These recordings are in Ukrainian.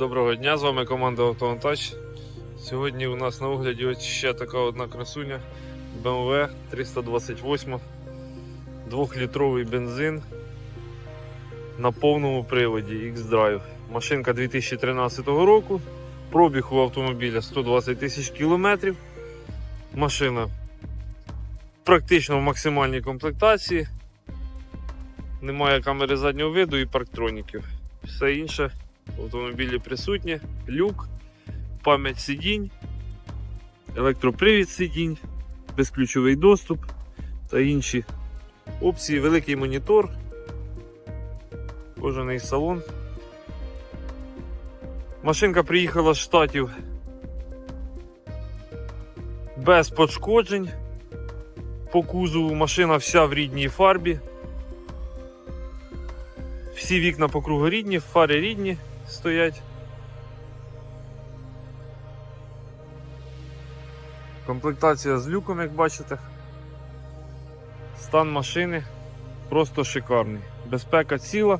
Доброго дня, з вами команда Автовантаж. Сьогодні у нас на огляді ось ще така одна красуня BMW 328 2-літровий бензин на повному приводі X-Drive. Машинка 2013 року. Пробіг у автомобіля 120 тисяч кілометрів. Машина практично в максимальній комплектації. Немає камери заднього виду і парктроніків. Все інше в автомобілі присутнє, люк, пам'ять сидінь, електропривід сидінь, безключовий доступ та інші опції, великий монітор, кожаний салон. Машинка приїхала з штатів без пошкоджень. По кузову машина вся в рідній фарбі. Всі вікна по кругу рідні, фари рідні стоять. Комплектація з люком, як бачите. Стан машини просто шикарний. Безпека ціла.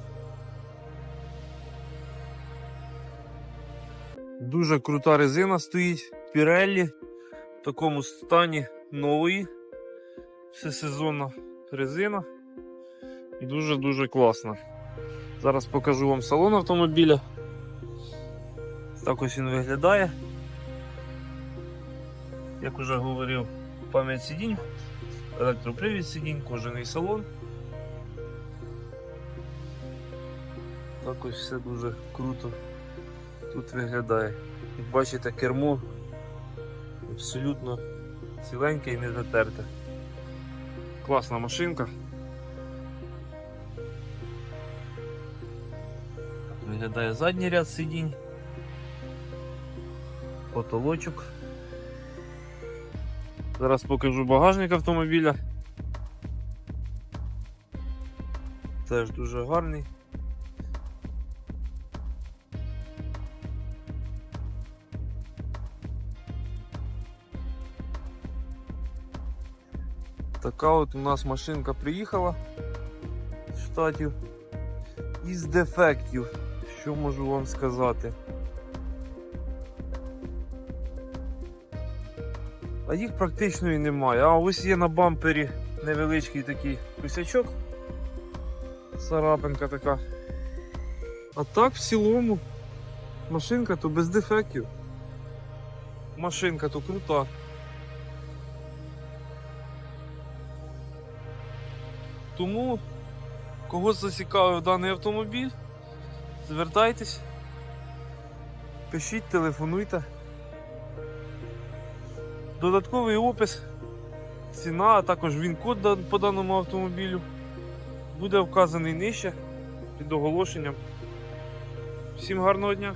Дуже крута резина стоїть Pirelli в такому стані нової. Всесезонна резина. Дуже-дуже класна. Зараз покажу вам салон автомобіля. Так ось він виглядає. Як уже говорив, пам'ять сидінь, електропривід сидінь, кожаний салон. Так ось все дуже круто тут виглядає. Як бачите, кермо абсолютно ціленьке і не затерте. Класна машинка. Виглядає задній ряд сидінь, потолочок. Зараз покажу багажник автомобіля. Теж дуже гарний. Така от у нас машинка приїхала з штатів із дефектів. Що можу вам сказати? А їх практично і немає. А ось є на бампері невеличкий такий косячок. Царапинка така. А так в цілому машинка то без дефектів. Машинка то крута. Тому кого зацікавив даний автомобіль, звертайтесь, пишіть, телефонуйте. Додатковий опис, ціна, а також він-код по даному автомобілю буде вказаний нижче під оголошенням. Всім гарного дня!